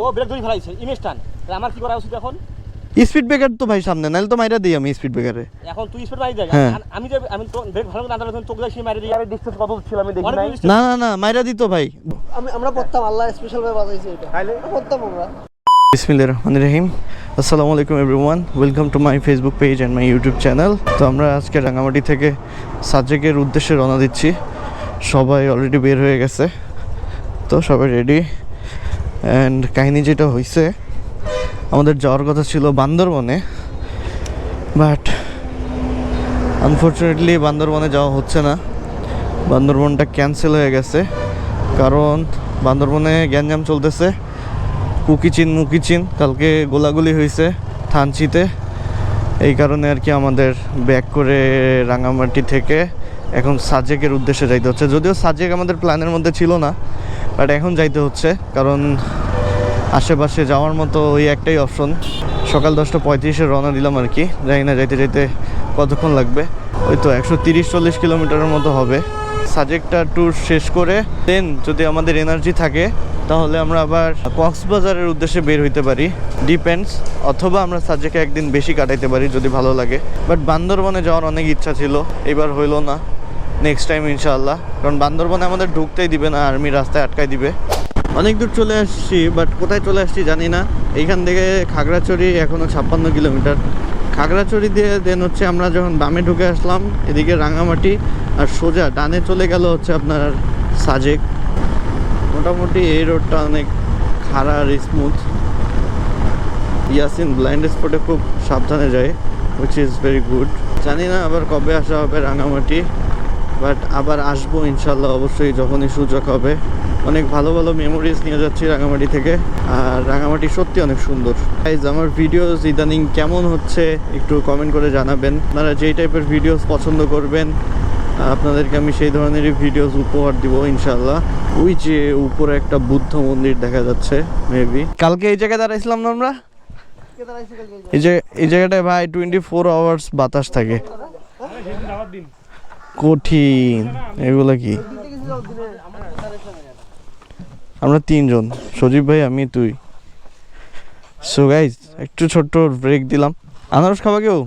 ও break ধরে ফেলাইছে ইমেজটান আমার কি করা উচিত এখন? স্পিড ব্রেকার তো ভাই সামনে নাহলে তো মাইরা দিই আমি স্পিড ব্রেকারে এখন তুই স্পিড মারি দেখ। হ্যাঁ। আমি যে আমি তো ব্রেক ভালো করে না ধরলে তোকে যাই মারি দিই। আর ডিসটেন্স কত ছিল আমি দেখি নাই। না না না মাইরা দিত ভাই। আমি আমরা পড়তাম আল্লাহ স্পেশাল ভাবে বাজাইছে এটা। তাইলে? পড়তাম আমরা। বিসমিল্লাহ রহমান রহিম। আসসালামু আলাইকুম everyone welcome to my Facebook page and my YouTube channel তো আমরা আজকে রাঙামাটি থেকে সাজেকের উদ্দেশ্যে রওনা দিচ্ছি। সবাই অলরেডি বের হয়ে গেছে। তো সবাই রেডি অ্যান্ড কাহিনী যেটা হয়েছে আমাদের যাওয়ার কথা ছিল বান্দরবনে বাট আনফর্চুনেটলি বান্দরবনে যাওয়া হচ্ছে না। বান্দরবনটা ক্যান্সেল হয়ে গেছে, কারণ বান্দরবনে গ্যাঞ্জাম চলতেছে কুকিচিন মুকিচিন কালকে গোলাগুলি হয়েছে থানচিতে। এই কারণে আর কি আমাদের ব্যাক করে রাঙামাটি থেকে এখন সাজেকের উদ্দেশ্যে যাইতে হচ্ছে। যদিও সাজেক আমাদের প্ল্যানের মধ্যে ছিল না বাট এখন যাইতে হচ্ছে, কারণ আশেপাশে যাওয়ার মতো ওই একটাই অপশন সকাল দশটা পঁয়ত্রিশে রওনা দিলাম আর কি, জানি না যাইতে যাইতে কতক্ষণ লাগবে। ওই তো একশো তিরিশ চল্লিশ কিলোমিটারের মতো হবে। সাজেকটা ট্যুর শেষ করে দেন যদি আমাদের এনার্জি থাকে, তাহলে আমরা আবার কক্সবাজারের উদ্দেশ্যে বের হইতে পারি। ডিপেন্ডস অথবা আমরা সাজেকে একদিন বেশি কাটাইতে পারি যদি ভালো লাগে। বাট বান্দরবনে যাওয়ার অনেক ইচ্ছা ছিল, এবার হইল না। নেক্সট টাইম ইনশাল্লাহ কারণ বান্দরবনে আমাদের ঢুকতেই দিবে না আর্মি রাস্তায় আটকাই দিবে। অনেক দূর চলে আসছি বাট কোথায় চলে আসছি জানি না। এইখান থেকে খাগড়াছড়ি এখনও ছাপ্পান্ন কিলোমিটার। খাগড়াছড়ি দিয়ে দেন হচ্ছে আমরা যখন বামে ঢুকে আসলাম, এদিকে রাঙামাটি আর সোজা ডানে চলে গেল হচ্ছে আপনার সাজেক। মোটামুটি এই রোডটা অনেক খাড়া আর স্মুথ ইয়াসিন ব্লাইন্ড স্পটে খুব সাবধানে যায় উইচ ইজ ভেরি গুড জানি না আবার কবে আসা হবে রাঙামাটি। বাট আবার আসব ইনশাল্লাহ অবশ্যই যখনই সুযোগ হবে। অনেক ভালো ভালো মেমোরিজ নিয়ে যাচ্ছি রাঙামাটি থেকে। আর রাঙামাটি সত্যি অনেক সুন্দর। গাইজ আমার ভিডিওস ইদানিং কেমন হচ্ছে একটু কমেন্ট করে জানাবেন। আপনারা যেই টাইপের ভিডিওস পছন্দ করবেন, আপনাদেরকে আমি সেই ধরনেরই ভিডিওস উপহার দিব ইনশাল্লাহ। ওই যে উপরে একটা বুদ্ধ মন্দির দেখা যাচ্ছে মেবি কালকে এই জায়গায় দাঁড়াইছিলাম না আমরা? এই জায়গাটায় ভাই টোয়েন্টি ফোর আওয়ার্স বাতাস থাকে। কঠিন। এগুলো কি? আমরা তিনজন, সজীব ভাই, আমি, তুই। সো গাইজ একটু ছোট্ট ব্রেক দিলাম। আনারস খাবা কেউ?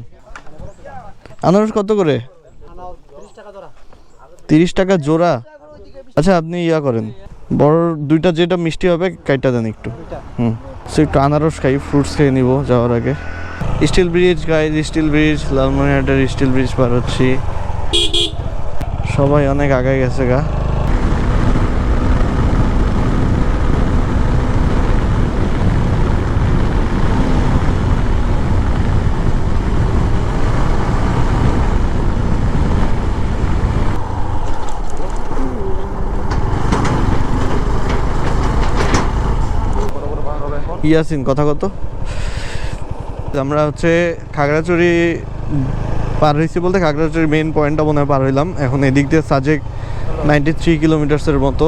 আনারস কত করে? আনাও 30 টাকা ধরা তিরিশ টাকা জোড়া। আচ্ছা আপনি ইয়া করেন। বড় দুইটা যেটা মিষ্টি হবে, কাইটা দেন একটু। হুম। সো একটু আনারস খাই ফ্রুটস খেয়ে নিব যাওয়ার আগে। Steel bridge guys steel bridge লালমনিরহাটের স্টিল ব্রিজ পার হচ্ছি। সবাই অনেক আগে গেছে গা। ইয়াসিন কথা কত? আমরা হচ্ছে খাগড়াছড়ি পার হয়েছি বলতে খাগড়াছড়ির মেইন পয়েন্টটা মনে হয় পার হইলাম। এখন এদিক দিয়ে সাজেক নাইনটি থ্রি কিলোমিটার্সের মতো।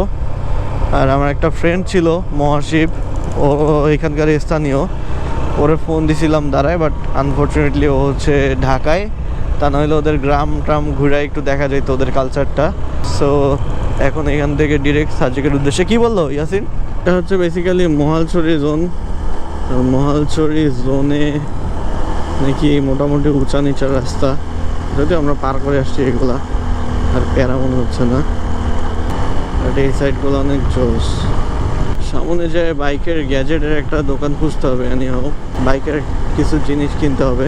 আর আমার একটা ফ্রেন্ড ছিল, মহাশিব, ও এখানকার স্থানীয়। ওরে ফোন দিছিলাম দাঁড়ায় বাট আনফর্চুনেটলি ও হচ্ছে ঢাকায়। তা নইলে ওদের গ্রাম ট্রাম ঘুরায় একটু দেখা যেত ওদের কালচারটা সো এখন এখান থেকে ডিরেক্ট সাজেকের উদ্দেশ্যে। কি বলল, ইয়াসিন? এটা হচ্ছে বেসিক্যালি মহালছড়ি জোন মহালছড়ি জোনে নাকি মোটামুটি উঁচা নিচা রাস্তা? যদিও আমরা পার করে আসছি এগুলা, আর প্যারা মনে হচ্ছে না। এই সাইডগুলো অনেক জোস সামনে যে বাইকের গ্যাজেটের একটা দোকান খুঁজতে হবে এনি হোক বাইকের কিছু জিনিস কিনতে হবে।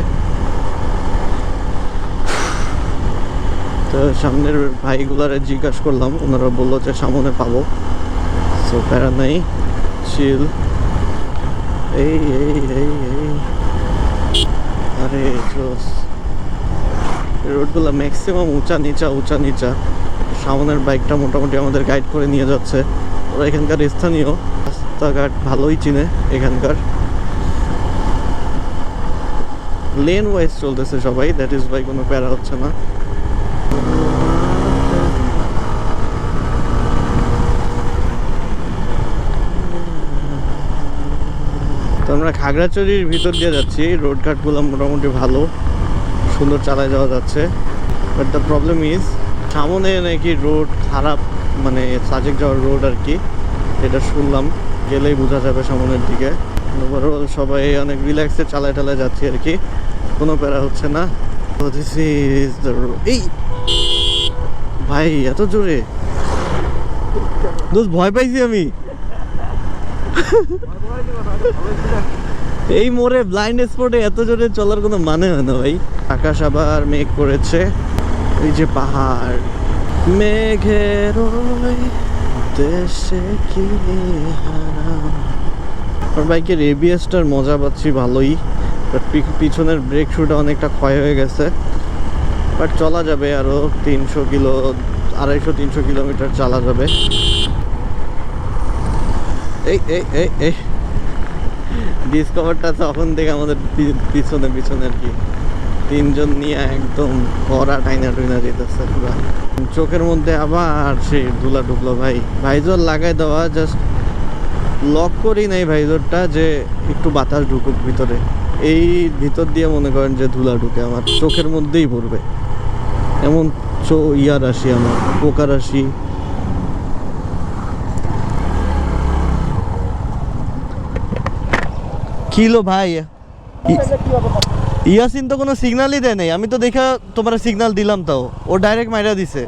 তো সামনের ভাইগুলারে জিজ্ঞাসা করলাম, ওনারা বলল যে সামনে পাবো। সো প্যারা নেই চিল এই এই এই এই। আরে রোডগুলো ম্যাক্সিমাম উঁচা নিচা উঁচা নিচা। সামনের বাইকটা মোটামুটি আমাদের গাইড করে নিয়ে যাচ্ছে। ওরা এখানকার স্থানীয়। রাস্তাঘাট ভালোই চিনে এখানকার। লেন ওয়াইজ চলতেছে সবাই দ্যাট ইজ বাই কোনো প্যারা হচ্ছে না। আমরা খাগড়াছড়ির ভিতর দিয়ে যাচ্ছি। রোড ঘাটগুলো মোটামুটি ভালো। সুন্দর চালায় যাওয়া যাচ্ছে। বাট দ্য প্রবলেম ইজ সামনে নাকি রোড খারাপ মানে সাজেক যাওয়ার রোড আর কি। এটা শুনলাম, গেলেই বোঝা যাবে সামনের দিকে। ওভারঅল সবাই অনেক রিল্যাক্সে চালায় টালায় যাচ্ছি আর কি। কোনো প্যারা হচ্ছে না। ইজ দ্য এই! ভাই, এত জোরে। ভয় পাইছি আমি। এই মোড়ে ব্লাইন্ড স্পটে এত জোরে চলার কোনো মানে হয় না ভাই। আকাশ আবার মেঘ করেছে। এই যে পাহাড়। মেঘের দেশে কি আমার বাইকের এবিএসটার মজা পাচ্ছি ভালোই বাট পিছনের ব্রেক শুটা অনেকটা ক্ষয় হয়ে গেছে। বাট চলা যাবে আরও তিনশো কিলো আড়াইশো, তিনশো কিলোমিটার চালা যাবে। এই এই এই এই। ডিসকভারটা তখন থেকে আমাদের পিছনে পিছনে আর কি। তিনজন নিয়ে একদম কড়া টাইনা টুইনা যেতেছে পুরো। চোখের মধ্যে আবার সেই ধুলা ঢুকলো ভাই। ভাইজর লাগাই দেওয়া জাস্ট লক করি নাই ভাইজোরটা যে একটু বাতাস ঢুকুক ভিতরে। এই ভিতর দিয়ে মনে করেন যে ধুলা ঢুকে, আমার চোখের মধ্যেই পড়বে। এমন চো ইয়ার আসি আমার, পোকার আসি। কিলো ভাই। ইয়াসিন তো কোনো সিগন্যালই দেয় নাই। আমি তো দেখা তোমার সিগন্যাল দিলাম তাও। ও ডাইরেক্ট মাইরা দিছে।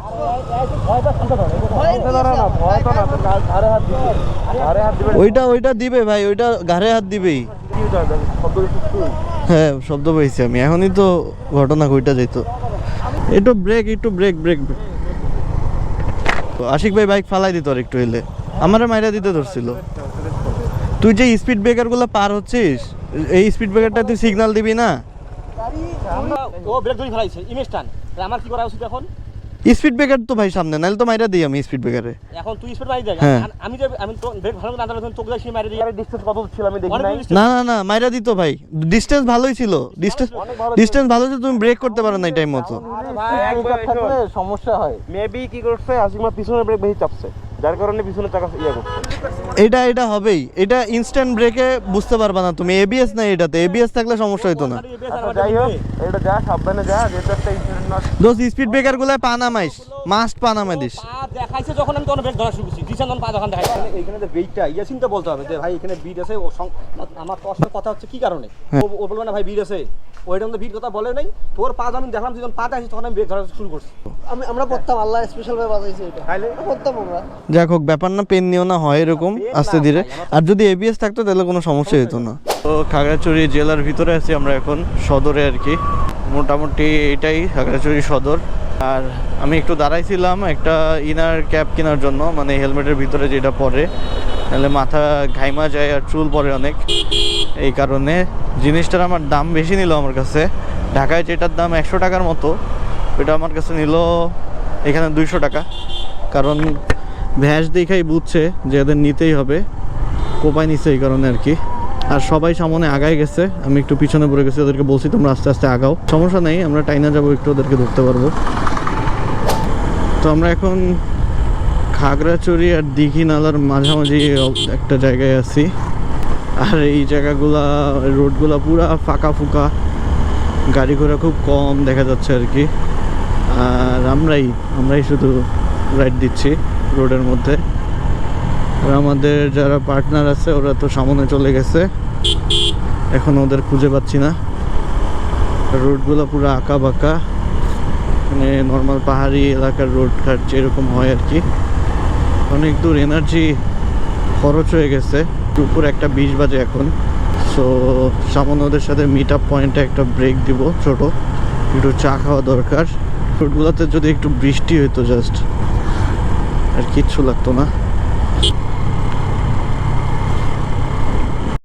ওইটা ওইটা দিবে ভাই, ওইটা ঘাড়ে হাত দিবেই। হ্যাঁ শব্দ পেয়েছি আমি। এখনই তো ঘটনা কইটা যেত একটু ব্রেক একটু ব্রেক ব্রেক আশিক ভাই বাইক ফালাই দিত আর একটু এলে আমারে মাইরা দিতে ধরছিল। তুই যে স্পিড ব্রেকারগুলো পার হচ্ছিস এই স্পিড ব্রেকারটা তুই সিগন্যাল দিবি না? ও ব্রেক ধরে ফেলাইছে ইমেজ টান। তাহলে আমার কি করা উচিত এখন? স্পিড ব্রেকার তো ভাই সামনে নাহলে তো মাইরা দিই আমি স্পিড ব্রেকারে এখন তুই স্পিড মারি দেখ। হ্যাঁ। আমি যে আমি তো ব্রেক ভালো না দাঁড়ালে তোকে যাই মারি দিই। ডিসটেন্স কত ছিল আমি দেখি নাই। না না না মাইরা দিত ভাই। ডিস্টেন্স ভালোই ছিল। ডিস্টেন্স ডিস্টেন্স ভালো ছিল। তুমি ব্রেক করতে পারো না টাইম মতো। সমস্যা হয়। মেবি কি করছে আশিমা পিছনে ব্রেক বেশি চাপছে। যার কারণে পিছনে চাকা ইয়া করছে। এটা এটা হবেই। এটা ইনস্ট্যান্ট ব্রেকে বুঝতে পারবা না তুমি। এবিএস নাই এটাতে। এবিএস থাকলে সমস্যা হইতো না। যাই হোক এটা যা সাবধানে যা যেটা একটা ইনস্ট্যান্ট দোস্ত স্পিড ব্রেকারগুলো পা নামাইস। মাস্ট পা নামাই দিস। দেখাইছে যখন আমি তখন ব্রেক ধরা শুরু করছি। তখন পা যখন দেখাইছে এইখানে যে বেইটটা ইয়া চিন্তা বলতে হবে যে ভাই এখানে বিট আছে আমার তোর সাথে কথা হচ্ছে কি কারণে? হ্যাঁ। ও বলবে না ভাই বিট আছে। ওইটা তো বিট কথা বলে নাই। তোর পা যখন দেখলাম যখন পা দেখাইছিস তখন আমি ব্রেক ধরা শুরু করছি। আমি আমরা পড়তাম আল্লাহ স্পেশাল ভাবে বাজাইছে এটা। তাইলে? পড়তাম আমরা। যাক হোক ব্যাপার না পেন নিও না হয় এরকম আস্তে ধীরে। আর যদি এবিএস থাকতো তাহলে কোনো সমস্যা হতো না। তো খাগড়াছড়ি জেলার ভিতরে আছি আমরা এখন সদরে আর কি। মোটামুটি এটাই খাগড়াছড়ি সদর। আর আমি একটু দাঁড়াইছিলাম একটা ইনার ক্যাপ কেনার জন্য মানে হেলমেটের ভিতরে যেটা পরে। তাহলে মাথা ঘাইমা যায় আর চুল পরে অনেক। এই কারণে জিনিসটার আমার দাম বেশি নিল আমার কাছে। ঢাকায় যেটার দাম একশো টাকার মতো ওটা আমার কাছে নিল এখানে দুইশো টাকা। কারণ ভ্যাস দেখাই বুঝছে যে এদের নিতেই হবে। কোপায় নিচ্ছে এই কারণে আর কি। আর সবাই সামনে আগায় গেছে। আমি একটু পিছনে পড়ে গেছি, ওদেরকে বলছি তোমরা আস্তে আস্তে আগাও। সমস্যা নেই, আমরা টাইনা যাব, একটু ওদেরকে ধরতে পারব। তো আমরা এখন খাগড়াছড়ি আর দিঘি নালার মাঝামাঝি একটা জায়গায় আছি। আর এই জায়গাগুলা, রোডগুলা পুরা ফাঁকা ফুকা। গাড়ি ঘোড়া খুব কম দেখা যাচ্ছে আর কি। আর আমরাই আমরাই শুধু রাইড দিচ্ছি রোডের মধ্যে। আর আমাদের যারা পার্টনার আছে, ওরা তো সামনে চলে গেছে। এখন ওদের খুঁজে পাচ্ছি না। রোডগুলো পুরো আঁকা বাঁকা মানে নর্মাল পাহাড়ি এলাকার রোড ঘাট যেরকম হয় আর কি। অনেক দূর এনার্জি খরচ হয়ে গেছে। দুপুর একটা বিশ বাজে এখন। সো সামান্য ওদের সাথে মিট আপ পয়েন্টে একটা ব্রেক দিব ছোট। একটু চা খাওয়া দরকার। রোডগুলোতে যদি একটু বৃষ্টি হতো জাস্ট আর কিচ্ছু লাগতো না।